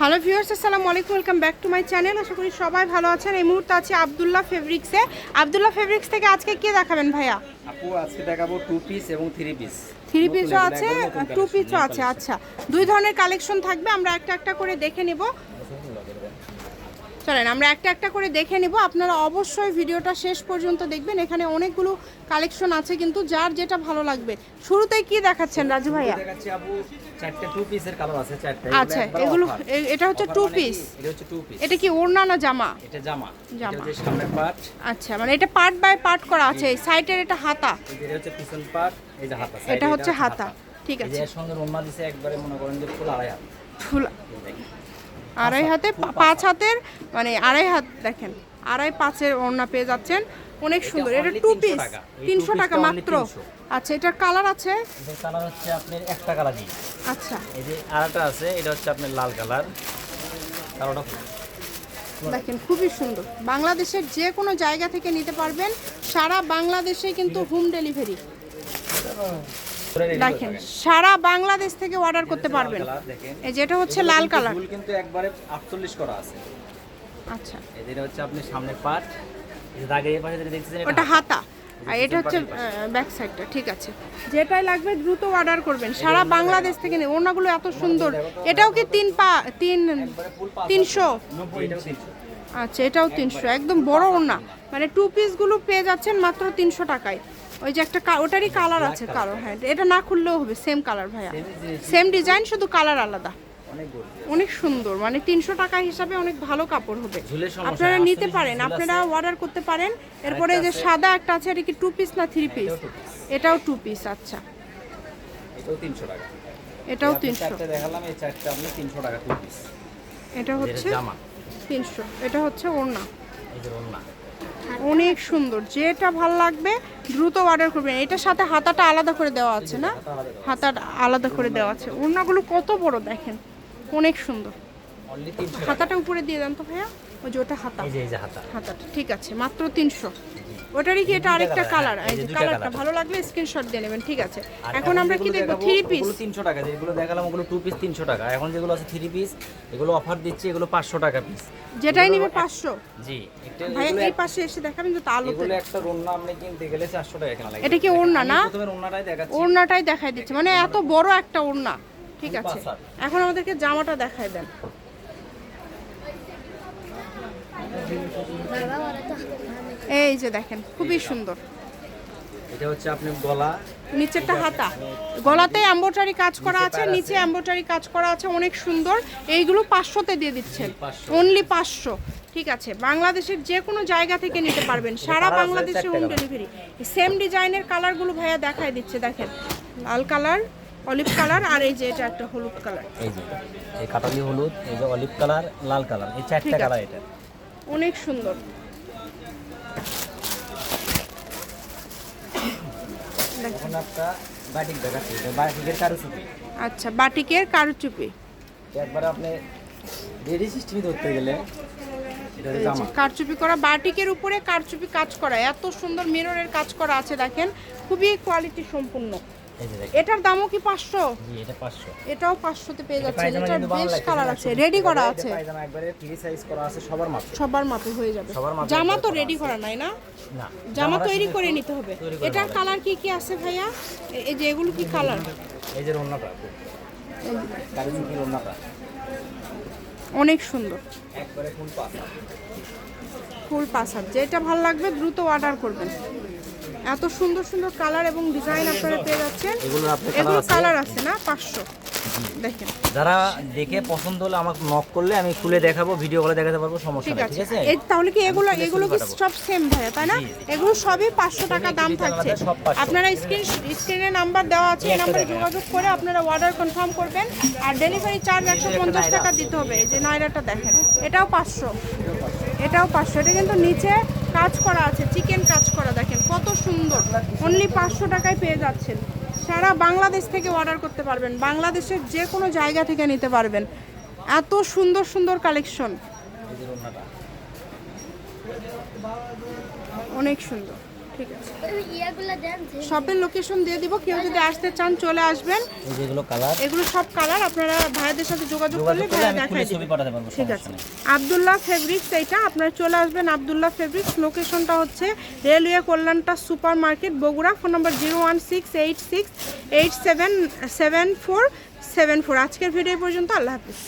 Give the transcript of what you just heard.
Hello viewers আসসালামু আলাইকুম welcome back to my channel. আশা করি সবাই ভালো আছেন। এই মুহূর্তে আছে আবদুল্লাহ ফেব্রিক্সে। আবদুল্লাহ ফেব্রিক্স থেকে আজকে কি দেখাবেন ভাইয়া? আপু আজকে দেখাবো টু পিস এবং থ্রি পিস থ্রি পিসও আছে টু পিসও আছে আচ্ছা। দুই ধরনের কালেকশন থাকবে আমরা একটা একটা করে দেখে নিব। চলেন আমরা একটা একটা করে দেখে নিব। আপনারা অবশ্যই ভিডিওটা শেষ পর্যন্ত দেখবেন। এখানে অনেকগুলো কালেকশন আছে কিন্তু যার যেটা ভালো লাগবে। শুরুতেই কি দেখাচ্ছেন রাজু ভাইয়া? আচ্ছা এগুলো এটা হচ্ছে টু পিস এটা হচ্ছে টু পিস এটা কি ওড়না না জামা? এটা জামা। জামা। আচ্ছা মানে এটা পার্ট বাই পার্ট করা আছে। এই সাইডের এটা হাতা। এটা হচ্ছে পিছন পার্ট এই যে হাতা। এটা হচ্ছে হাতা। ঠিক আছে। এর সঙ্গে রোমা দিছে একবারে মনে করেন যে ফুল আড়াই ফুল। আড়াই হাতে পাঁচ হাতের মানে আড়াই হাত দেখেন আড়াই পাঁচের ওড়না পেয়ে যাচ্ছেন। অনেক সুন্দর এটা টু পিস। তিনশো টাকা। মাত্র। আচ্ছা এটার কালার আছে? কালার হচ্ছে আপনার একটা কালার দিই আচ্ছা। এই যে আরেকটা আছে এটা হচ্ছে আপনার লাল কালার ফুল। দেখেন খুবই সুন্দর। বাংলাদেশের যে কোনো জায়গা থেকে নিতে পারবেন সারা বাংলাদেশে কিন্তু হোম ডেলিভারি দেখেন সারা বাংলাদেশ থেকে অর্ডার করতে পারবেন। এই যেটা হচ্ছে লাল কালার। কিন্তু একবারে 48 করা আছে। আচ্ছা। এই হচ্ছে আপনি এই যে দাগের এই পাশে যেটা দেখতেছেন এটা ওটা হাতা। আর এটা হচ্ছে ব্যাক সাইডটা ঠিক আছে। যেটাই লাগবে দ্রুত অর্ডার করবেন। সারা বাংলাদেশ থেকে নেই ওনাগুলো এত সুন্দর। এটাও কি তিন পা তিন তিনশো? আচ্ছা এটাও তিনশো। একদম বড় ওনা মানে টু পিসগুলো পেয়ে যাচ্ছেন মাত্র তিনশো টাকায়। ওই যে একটা ওটারই কালার আছে কালো হ্যাঁ। এটা না খুললেও হবে সেম কালার ভাইয়া। সেম ডিজাইন শুধু কালার আলাদা। অনেক সুন্দর মানে তিনশো টাকা হিসাবে অনেক ভালো কাপড় হবে। আপনারা নিতে পারেন আপনারা অর্ডার করতে পারেন। এরপরে যে সাদা একটা আছে এটা কি টু পিস না থ্রি পিস এটাও টু পিস আচ্ছা। এটাও তিনশো টাকা। এটাও আপনি তিনশো। চারটে দেখালাম এই চারটে আপনি তিনশো টাকা টু পিস এটা হচ্ছে জামা। তিনশো। এটা হচ্ছে ওড়না। অনেক সুন্দর। যেটা ভালো লাগবে দ্রুত অর্ডার করবেন। এটার সাথে হাতাটা আলাদা করে দেওয়া আছে না? হাতাটা আলাদা করে দেওয়া আছে। ওড়নাগুলো কত বড় দেখেন। অনেক সুন্দর। হাতাটা উপরে দিয়ে দেন তো ভাইয়া? ওই যে ওটা হাতা। হাতাটা। ঠিক আছে মাত্র তিনশো। ওটারই কি এটা আরেকটা কালার হ্যাঁ, এই যে কালারটা। ভালো লাগলে স্ক্রিনশট দিয়ে নেবেন ঠিক আছে। এখন আমরা কি দেখব? থ্রি পিস ওগুলো তিনশো টাকা যেগুলো দেখালাম ওগুলো টু পিস তিনশো টাকা। এখন যেগুলো আছে থ্রি পিস এগুলো অফার দিচ্ছি এগুলো পাঁচশো টাকা পিস যেটাই নিবে পাঁচশো। জি একটা ভাই এই পাশে এসে দেখাবেন যে আলোতে। এগুলো একটা রোনা আপনি কিনতে গেলে চারশো টাকা কেনা লাগে এটা কি ওড়না না? প্রথমে রোনাটাই দেখাচ্ছি। ওড়নাটাই দেখাই দিচ্ছে। মানে এত বড় একটা ওড়না ঠিক আছে। এখন আমাদেরকে জামাটা দেখাই দেন। এই যে দেখেন খুবই সুন্দর। এটা। হচ্ছে আপনি গলা নিচেরটা হাতা। গলাতে এম্বোটারি কাজ করা আছে নিচে এম্বোটারি কাজ করা আছে অনেক সুন্দর। এইগুলো পাঁচশোতে দিয়ে দিচ্ছেন। জি, 500 অনলি পাঁচশো। ঠিক আছে বাংলাদেশের যে কোনো জায়গা থেকে নিতে পারবেন। সারা বাংলাদেশে হোম ডেলিভারি সেম ডিজাইনের কালারগুলো ভাইয়া দেখাই দিচ্ছে দেখেন। লাল কালার অলিভ কালার আর এই যে এটা একটা হলুদ কালার এই যে এই কাটালি হলুদ এই যে অলিভ কালার লাল কালার এই চারটা। কালার এটা। অনেক সুন্দর। আচ্ছা বাটিকের কারুচুপি। একবার আপনি রেডি সিস্টেমে ধরতে গেলে কারচুপি করা বাটিকের উপরে কারচুপি কাজ করা এত সুন্দর মিররের কাজ করা আছে দেখেন খুবই কোয়ালিটি সম্পূর্ণ। এটার দামও কি পাঁচশো? এটাও পাঁচশোতে পেয়ে যাচ্ছেন। পায়জামা এটার বেশ কালার আছে। রেডি করা আছে। পায়জামা একবারে ফ্রি সাইজ করা আছে সবার মাপে। সবার মাপে হয়ে যাবে। জামা তো রেডি করা নাই না? না জামা তৈরি করে নিতে হবে। এটার কালার কি কি আছে ভাইয়া? এই যে এগুলো কি কালার এই যে রন্নাটা। অনেক সুন্দর। একবারে ফুল পাস ফুল পাঁচ যেটা ভালো লাগবে দ্রুত অর্ডার করবেন। এত সুন্দর সুন্দর কালার এবং ডিজাইন আপনারা পেয়ে যাচ্ছেন। এগুলো কালার আছে? না? পাঁচশো। দেখেন। যারা দেখে পছন্দ হলে আমাকে নক করলে আমি খুলে দেখাবো ভিডিও কলে দেখাতে পারব সমস্যা ঠিক আছে। তাহলে কি এগুলো এগুলো কি। সব সেম ভাইয়া তাই না। এগুলো সবই পাঁচশো টাকা দাম থাকছে। আপনারা স্ক্রিন স্ক্রিনে নাম্বার দেওয়া আছে এই নাম্বারে যোগাযোগ করে আপনারা অর্ডার কনফার্ম করবেন। আর ডেলিভারি চার্জ একশো পঞ্চাশ টাকা দিতে হবে এই যে নাইরাটা দেখেন। এটাও পাঁচশো। এটাও পাঁচশো। এটা কিন্তু নিচে কাজ করা আছে, চিকেন কাজ করা, দেখেন কত সুন্দর। অনলি পাঁচশো টাকায় পেয়ে যাচ্ছেন। সারা বাংলাদেশ থেকে অর্ডার করতে পারবেন। বাংলাদেশের যে কোনো জায়গা থেকে নিতে পারবেন। এত সুন্দর সুন্দর কালেকশন অনেক সুন্দর। ঠিক আছে। ইয়াগুলো দেন যে শপের লোকেশন দিয়ে দিব কেউ যদি আসতে চান চলে আসবেন। এই যেগুলো কালার এগুলো সব কালার আপনারা ভাইদের সাথে যোগাযোগ করলে ভাইয়া দেখাই দিবে। ঠিক আছে। আবদুল্লাহ ফেব্রিক্স এইটা আপনারা চলে আসবেন আবদুল্লাহ ফেব্রিক্স লোকেশনটা হচ্ছে railway কল্যাণটা super market Bogura phone number zero one six eight six eight seven seven four seven four আজকের ভিডিও পর্যন্ত আল্লাহ হাফিজ।